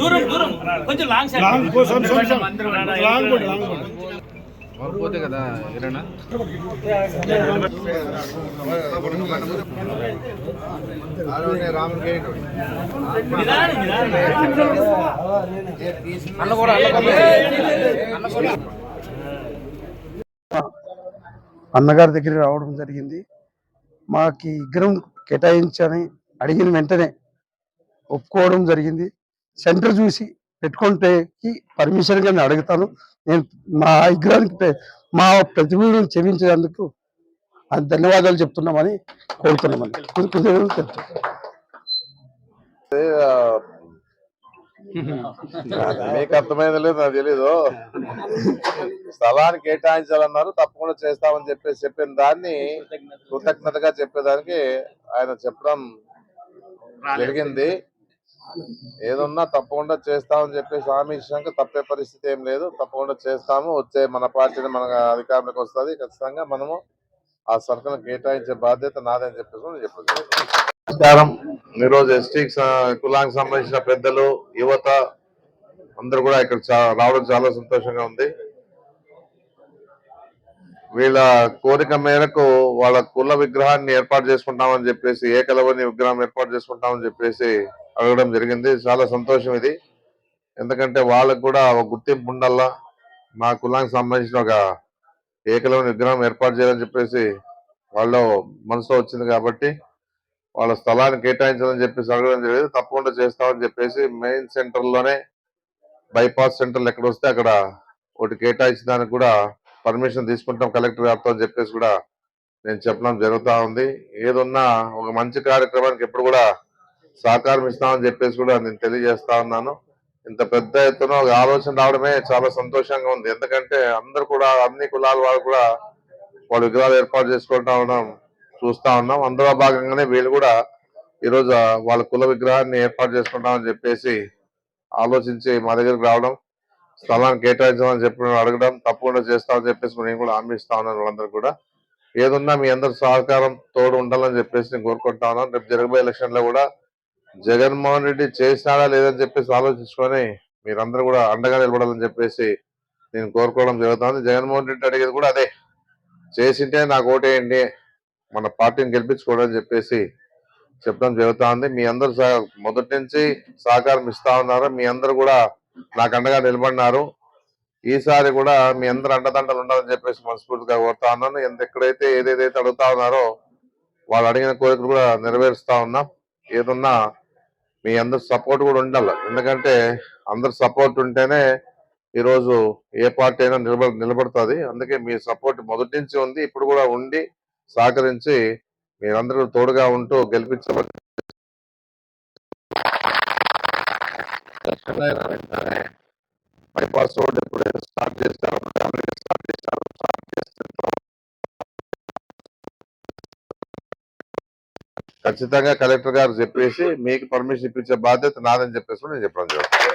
దూరం దూరం. కొంచెం లాంగ్ సైడ్ లాంగ్ పో, సమ్, సమ్, సమ్. లాంగ్ పోండి, లాంగ్ పోండి. పోతే కదా అన్నగారి దగ్గరికి రావడం జరిగింది. మాకు ఈ విగ్రహం కేటాయించని అడిగిన వెంటనే ఒప్పుకోవడం జరిగింది. సెంటర్ చూసి పెట్టుకుంటే పర్మిషన్ నేను అడుగుతాను. నేను మా విగ్రహానికి మా ప్రతిభను క్షమించేందుకు అది ధన్యవాదాలు చెప్తున్నామని కోరుతున్నామని కొద్ది- కొద్ది రోజులు చెప్తాను. మీకు అర్థమైంది లేదు నాకు తెలీదు. స్థలాన్ని కేటాయించాలన్నారు తప్పకుండా చేస్తామని చెప్పేసి చెప్పిన దాన్ని కృతజ్ఞతగా చెప్పేదానికి ఆయన చెప్పడం జరిగింది. ఏదున్నా తప్పకుండా చేస్తామని చెప్పేసి హామీ ఇచ్చినాక తప్పే పరిస్థితి ఏం లేదు. తప్పకుండా చేస్తాము. వచ్చే మన పార్టీని మన అధికారంలోకి వస్తుంది. ఖచ్చితంగా మనము ఆ సరుకును కేటాయించే బాధ్యత నాదని చెప్పేసి కూడా చెప్పారు నమస్కారం ఈరోజు ఎస్టీ కులానికి సంబంధించిన పెద్దలు యువత అందరూ కూడా ఇక్కడ రావడం చాలా సంతోషంగా ఉంది. వీళ్ళ కోరిక మేరకు వాళ్ళ కుల విగ్రహాన్ని ఏర్పాటు చేసుకుంటామని చెప్పేసి ఏకలవని విగ్రహం ఏర్పాటు చేసుకుంటామని చెప్పేసి అడగడం జరిగింది. చాలా సంతోషం ఇది. ఎందుకంటే వాళ్ళకు కూడా ఒక గుర్తింపు ఉండాలా? మా కులానికి సంబంధించిన ఒక ఏకలవని విగ్రహం ఏర్పాటు చేయాలని చెప్పేసి వాళ్ళ మనసులో వచ్చింది కాబట్టి వాళ్ళ స్థలాన్ని కేటాయించాలని చెప్పేసి అడగడం జరిగింది తప్పకుండా చేస్తామని చెప్పేసి మెయిన్ సెంటర్లోనే బైపాస్ సెంటర్లు ఎక్కడ వస్తే అక్కడ ఒకటి కేటాయించడానికి కూడా పర్మిషన్ తీసుకుంటాం కలెక్టర్ గారితో అని చెప్పేసి కూడా నేను చెప్పడం జరుగుతూ ఉంది. ఏదున్నా ఒక మంచి కార్యక్రమానికి ఎప్పుడు కూడా సహకారం ఇస్తామని చెప్పేసి కూడా నేను తెలియజేస్తా ఉన్నాను. ఇంత పెద్ద ఎత్తున ఒక ఆలోచన రావడమే చాలా సంతోషంగా ఉంది. ఎందుకంటే అందరు కూడా అన్ని కులాల వాళ్ళు కూడా వాళ్ళు విగ్రహాలు ఏర్పాటు చేసుకుంటా ఉన్నాం. చూస్తా ఉన్నాం. అందులో భాగంగానే వీళ్ళు కూడా ఈరోజు వాళ్ళ కుల విగ్రహాన్ని ఏర్పాటు చేసుకుంటామని చెప్పేసి ఆలోచించి మా దగ్గరికి రావడం స్థలాన్ని కేటాయించమని చెప్పి అడగడం తప్పకుండా చేస్తామని చెప్పేసి నేను కూడా హామీ ఇస్తా ఉన్నాను వాళ్ళందరూ కూడా. ఏదున్నా మీ అందరి సహకారం తోడు ఉండాలని చెప్పేసి నేను కోరుకుంటా ఉన్నాను రేపు జరగబోయే ఎలక్షన్లో కూడా జగన్మోహన్ రెడ్డి చేసినాడా లేదని చెప్పేసి ఆలోచించుకొని మీరందరూ కూడా అండగా నిలబడాలని చెప్పేసి నేను కోరుకోవడం జరుగుతుంది జగన్మోహన్ రెడ్డి అడిగేది కూడా అదే. చేసింటే నాకు ఓటేయండి. మన పార్టీని గెలిపించుకోవడం అని చెప్పేసి చెప్పడం జరుగుతా ఉంది మీ అందరు సహ- మొదటి నుంచి సహకారం ఇస్తా ఉన్నారు. మీ అందరు కూడా నాకు అండగా నిలబడినారు. ఈసారి కూడా మీ అందరు అండదండలు ఉండాలని చెప్పేసి మనస్ఫూర్తిగా కోరుతా ఉన్నాను. ఎంత ఎక్కడైతే ఏదేదైతే అడుగుతా ఉన్నారో వాళ్ళు అడిగిన కోరికలు కూడా నెరవేరుస్తా ఉన్నాం. ఏదున్నా మీ అందరు సపోర్ట్ కూడా ఉండాలి. ఎందుకంటే అందరు సపోర్ట్ ఉంటేనే ఈరోజు ఏ పార్టీ అయినా నిలబ నిలబడుతుంది. అందుకే మీ సపోర్ట్ మొదటి నుంచి ఉంది. ఇప్పుడు కూడా ఉండి సహకరించి మీరందరూ తోడుగా ఉంటూ గెలిపించవచ్చు బైపాస్ రోడ్ ఇప్పుడు స్టార్ట్ చేస్తారో స్టార్ట్ చేస్తారు స్టార్ట్ చేసిన ఖచ్చితంగా కలెక్టర్ గారు చెప్పేసి మీకు పర్మిషన్ ఇప్పించే బాధ్యత నాదని చెప్పేసి నేను చెప్పడం జరుగుతుంది.